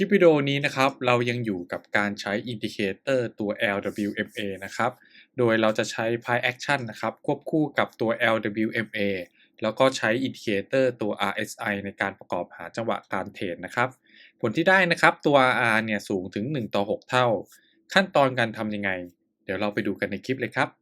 ลิปวิดีโอนี้นะครับเรายังอยู่กับการใช้อินดิเคเตอร์ตัว LWMA นะครับ โดยเราจะใช้ Pi Action นะครับ ควบคู่กับตัว LWMA แล้วก็ใช้อินดิเคเตอร์ตัว RSI ในการประกอบหาจังหวะการเทรดนะครับ ผลที่ได้นะครับตัว R เนี่ยสูงถึง 1 ต่อ 6 เท่า ขั้นตอนการทำยังไง เดี๋ยวเราไปดูกันในคลิปเลยครับ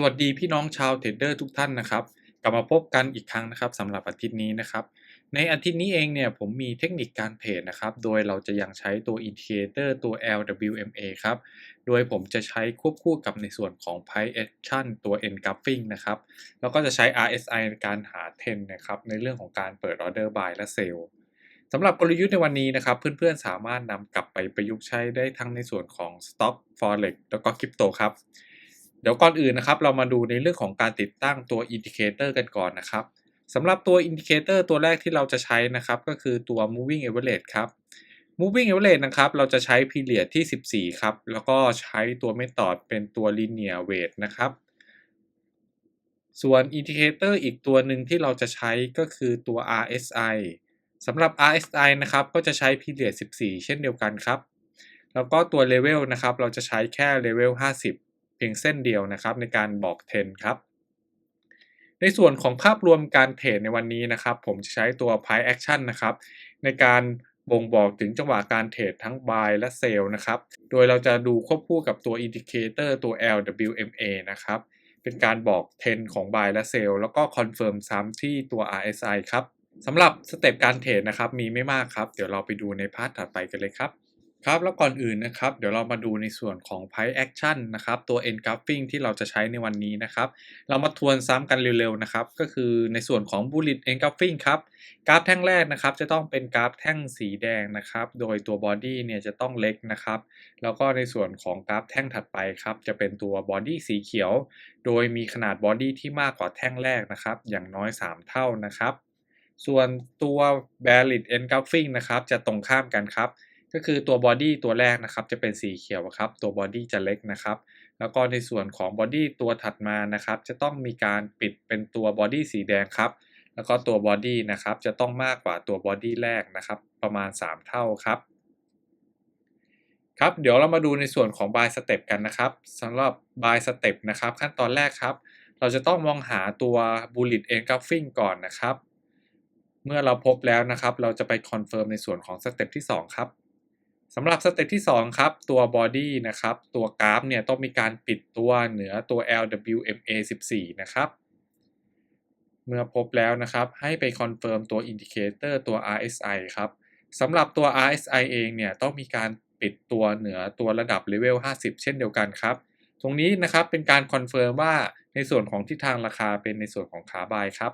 สวัสดีพี่น้องชาวเทรดเดอร์ทุกท่านนะครับ กลับมาพบกันอีกครั้งนะครับสำหรับอาทิตย์นี้นะครับ ในอาทิตย์นี้เองเนี่ยผมมีเทคนิคการเทรดนะครับ โดยเราจะยังใช้ตัวอินดิเคเตอร์ตัว LWMA ครับ โดยผมจะใช้ควบคู่กับในส่วนของ Price Action ตัว Engulfing นะครับ แล้วก็จะใช้ RSI ในการหาเทรนนะครับในเรื่องของการเปิดออเดอร์ buy และ sell สำหรับกลยุทธ์ในวันนี้นะครับ เพื่อนๆสามารถนำกลับไปประยุกต์ใช้ได้ทั้งในส่วนของ Stock Forex แล้วก็คริปโตครับ เดี๋ยวก่อนอื่นนะครับ เรามาดูในเรื่องของการติดตั้งตัวอินดิเคเตอร์กันก่อนนะครับสำหรับตัวอินดิเคเตอร์ตัวแรกที่เราจะใช้นะครับ ก็คือตัว moving average ครับ moving average นะครับ เราจะใช้ period ที่ 14 ครับ แล้วก็ใช้ตัว method เป็นตัว linear weight นะครับ ส่วนอินดิเคเตอร์อีกตัวหนึ่งที่เราจะใช้ก็คือตัว RSI สำหรับ RSI นะครับ ก็จะใช้ period 14 เช่นเดียวกันครับ แล้วก็ตัว level นะครับ เราจะใช้แค่ level 50 เพียงเส้นเดียวนะครับในการบอกเทรนครับ ในส่วนของภาพรวมการเทรดในวันนี้นะครับ ผมจะใช้ตัว Price Action นะครับ ในการบ่งบอกถึงจังหวะการเทรดทั้ง Buy และ Sell นะครับ โดยเราจะดูควบคู่กับตัว Indicator ตัว LWMA นะครับ เป็นการบอกเทรนของ Buy และ Sell แล้วก็คอนเฟิร์มซ้ำที่ตัว RSI ครับสำหรับสเต็ปการเทรดนะครับมีไม่มากครับ เดี๋ยวเราไปดูในพาร์ทถัดไปกันเลยครับ ครับแล้วก่อนอื่นนะครับ เดี๋ยวเรามาดูในส่วนของ Price Action นะครับตัว Engulfing ที่เราจะใช้ในวันนี้นะครับ เรามาทวนซ้ำกันเร็วๆนะครับ ก็คือในส่วนของ Bullet Engulfing ครับกราฟแท่งแรกนะครับ จะต้องเป็นกราฟแท่งสีแดงนะครับ โดยตัว Body เนี่ยจะต้องเล็กนะครับ แล้วก็ในส่วนของกราฟแท่งถัดไปครับ จะเป็นตัว Body สีเขียว โดยมีขนาด Body ที่มากกว่าแท่งแรกนะครับ อย่างน้อย 3 เท่านะครับ ส่วนตัว Bearish Engulfing นะครับจะตรงข้ามกันครับ ก็คือตัวบอดี้ตัวแรกนะครับจะเป็นสีเขียวครับตัวบอดี้จะเล็กนะครับ แล้วก็ในส่วนของบอดี้ตัวถัดมานะครับ จะต้องมีการปิดเป็นตัวบอดี้สีแดงครับแล้วก็ตัวบอดี้นะครับจะต้องมากกว่าตัวบอดี้แรกนะครับประมาณ 3 เท่าครับครับเดี๋ยวเรามาดูในส่วนของ by step กันนะครับสำหรับ by step นะครับ ขั้นตอนแรกครับ เราจะต้องมองหาตัว bullet engulfing ก่อนนะครับ เมื่อเราพบแล้วนะครับ เราจะไปคอนเฟิร์มในส่วนของสเต็ปที่ 2 ครับ สำหรับสเต็ปที่ 2 ครับ ตัว body นะครับ ตัวกราฟเนี่ยต้องมีการปิดตัวเหนือตัว LWMA 14 นะครับ เมื่อพบแล้วนะครับ ให้ไปคอนเฟิร์มตัวอินดิเคเตอร์ตัว RSI ครับสำหรับตัว RSI เองเนี่ยต้องมีการปิดตัวเหนือตัวระดับเลเวล50 เช่นเดียวกันครับ ตรงนี้นะครับเป็นการคอนเฟิร์มว่าในส่วนของทิศทางราคาเป็นในส่วนของขาบายครับ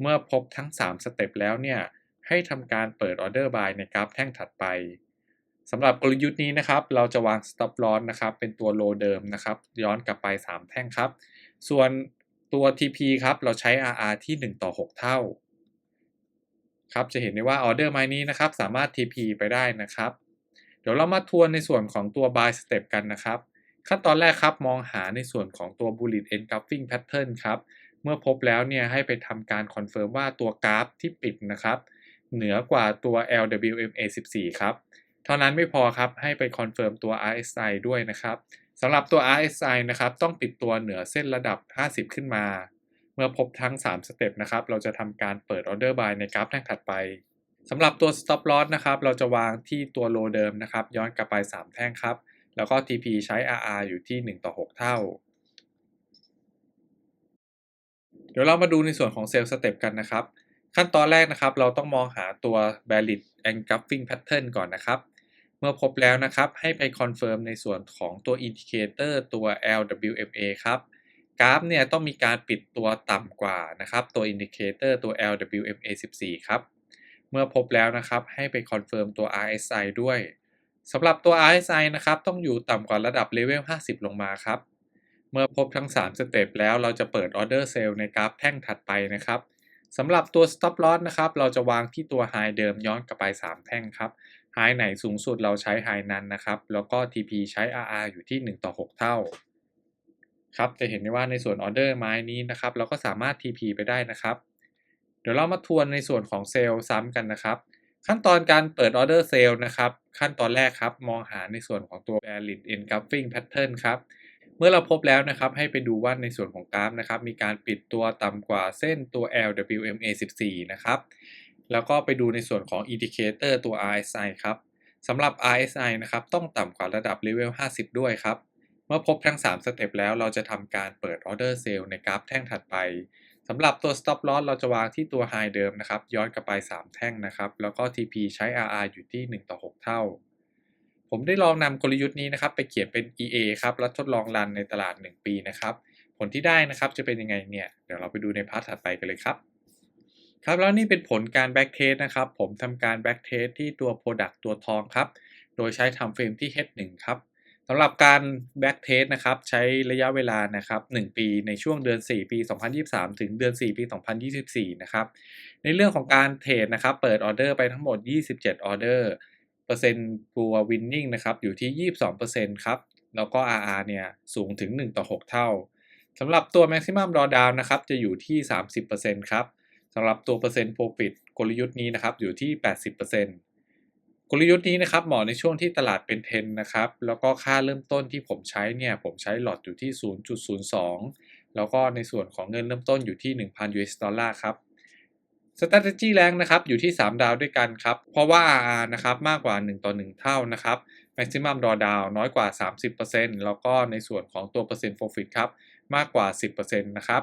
เมื่อพบทั้ง 3 สเต็ปแล้วเนี่ยให้ทำการเปิดออเดอร์บายในกราฟแท่งถัดไป สำหรับกลยุทธ์นี้นะครับ เราจะวาง stop loss นะครับ เป็นตัว low เดิมนะครับ ย้อนกลับไป 3 แท่งครับ ส่วนตัว TP ครับ เราใช้ RR ที่ 1 ต่อ 6 เท่า ครับ จะเห็นได้ว่าออเดอร์ไม้นี้นะครับ สามารถ TP ไปได้นะครับ เดี๋ยวเรามาทวนในส่วนของตัว buy step กันนะครับ ขั้นตอนแรกครับ มองหาในส่วนของตัว bullet engulfing pattern ครับ เมื่อพบแล้วเนี่ยให้ไปทำการคอนเฟิร์มว่าตัวกราฟที่ปิดนะครับ เหนือกว่าตัว LWMA 14 ครับ เท่านั้นไม่พอครับ ให้ไปคอนเฟิร์มตัว RSI ด้วยนะครับสำหรับตัว RSI นะครับ ต้องปิดตัวเหนือเส้นระดับ 50 ขึ้นมา เมื่อพบทั้ง 3 สเต็ปนะครับ เราจะทำการเปิดออเดอร์บายในกราฟแท่งถัดไปสำหรับตัว stop loss นะครับ เราจะวางที่ตัวโลเดิมนะครับ ย้อนกลับไป 3 แท่งครับ แล้วก็ TP ใช้ RR อยู่ที่ 1 ต่อ 6 เท่า เดี๋ยวเรามาดูในส่วนของเซลล์สเต็ปกันนะครับ ขั้นตอนแรกนะครับ เราต้องมองหาตัว valid engulfing pattern ก่อนนะครับ มื่อพบแล้วนะครับ ให้ไปคอนเฟิร์มในส่วนของตัวอินดิเคเตอร์ตัว LWMA ครับกราฟเนี่ยต้องมีการปิดตัวต่ำกว่านะครับตัวอินดิเคเตอร์ตัว LWMA 14 ครับ เมื่อพบแล้วนะครับ ให้ไปคอนเฟิร์มตัว RSI ด้วยสำหรับตัว RSI นะครับ ต้องอยู่ต่ำกว่าระดับเลเวล 50 ลงมาครับ เมื่อพบทั้ง 3 สเต็ปแล้วเราจะเปิดออเดอร์เซลล์ในกราฟแท่งถัดไปนะครับสำหรับตัว stop loss นะครับ เราจะวางที่ตัว high เดิมย้อนกลับไป 3 แท่งครับ high ไหนสูงสุดเราใช้ high นั้นนะครับ แล้วก็ TP ใช้ RR อยู่ที่ 1 ต่อ 6 เท่า ครับ จะเห็นได้ว่าในส่วนออเดอร์ไม้นี้นะครับ เราก็สามารถ TP ไปได้นะครับ เดี๋ยวเรามาทวนในส่วนของเซลล์ซ้ำกันนะครับ ขั้นตอนการเปิดออเดอร์เซลล์นะครับ ขั้นตอนแรกครับ มองหาในส่วนของตัว Bearish Engulfing Pattern ครับ เมื่อเราพบแล้วนะครับ ให้ไปดูว่าในส่วนของกราฟนะครับ มีการปิดตัวต่ำกว่าเส้นตัว LWMA 14 นะครับ แล้วก็ไปดูในส่วนของ Indicator ตัว RSI ครับสำหรับ RSI นะครับต้องต่ำกว่าระดับ Level 50 ด้วยครับ เมื่อพบทั้ง 3 สเต็ปแล้วเราจะทำการเปิดออเดอร์เซลล์ในกราฟแท่งถัดไปสำหรับตัว stop loss เราจะวางที่ตัว high เดิมนะครับ ย้อนกลับไป 3 แท่งนะครับ แล้วก็ TP ใช้ RR อยู่ที่ 1 ต่อ 6 เท่า ผมได้ลองนำกลยุทธ์นี้นะครับ ไปเขียนเป็น EA ครับแล้วทดลองรันในตลาด 1 ปีนะครับ ผลที่ได้นะครับจะเป็นยังไงเนี่ย เดี๋ยวเราไปดูในพาร์ทถัดไปกันเลยครับ ครับแล้วนี่เป็นผลการ back test นะครับ ผมทำการ back test ที่ตัว product ตัวทองครับ โดยใช้ time frame ที่ H1 ครับสำหรับการ back test นะครับใช้ระยะเวลานะครับ1ปีในช่วงเดือน 4 ปี 2023 ถึงเดือน 4 ปี 2024 นะครับในเรื่องของการเทรดนะครับเปิดออเดอร์ไปทั้งหมด 27 ออเดอร์เปอร์เซ็นต์ตัว winning นะครับอยู่ที่ 22%ครับแล้วก็ RR เนี่ยสูงถึง 1 ต่อ 6 เท่าสำหรับตัว maximum drawdown นะครับจะอยู่ที่ 30%ครับ สำหรับตัวเปอร์เซ็นต์ profit กลยุทธ์นี้นะครับอยู่ที่ 80%กลยุทธ์นี้นะครับเหมาะในช่วงที่ตลาดเป็นเทรนนะครับ แล้วก็ค่าเริ่มต้นที่ผมใช้เนี่ย ผมใช้หลอดอยู่ที่ 0.02 แล้วก็ในส่วนของเงินเริ่มต้นอยู่ที่ 1,000 US ดอลลาร์ครับ strategy แรงนะครับอยู่ที่ 3 ดาวด้วยกันครับ เพราะว่า RR นะครับมากกว่า 1 ต่อ 1 เท่านะครับ maximum drawdown น้อยกว่า 30%แล้วก็ในส่วนของตัวเปอร์เซ็นต์ profit ครับมากกว่า 10%นะครับ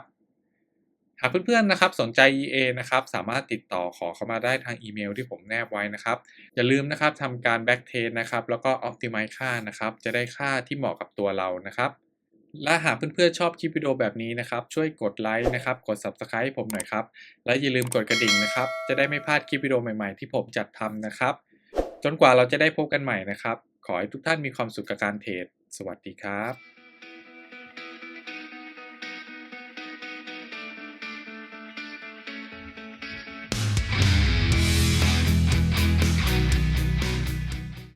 หากเพื่อนๆนะครับสนใจ EA นะครับสามารถติดต่อขอเข้ามาได้ทางอีเมลที่ผมแนบไว้นะครับ อย่าลืมนะครับทำการ back test นะครับแล้วก็ optimize ค่านะครับจะได้ค่าที่เหมาะกับตัวเรานะครับและหากเพื่อนๆชอบคลิปวิดีโอแบบนี้นะครับช่วยกดไลค์นะครับกด subscribe ให้ผมหน่อยครับ และอย่าลืมกดกระดิ่งนะครับ จะได้ไม่พลาดคลิปวิดีโอใหม่ๆที่ผมจัดทำนะครับ จนกว่าเราจะได้พบกันใหม่นะครับ ขอให้ทุกท่านมีความสุขกับการเทรดสวัสดีครับ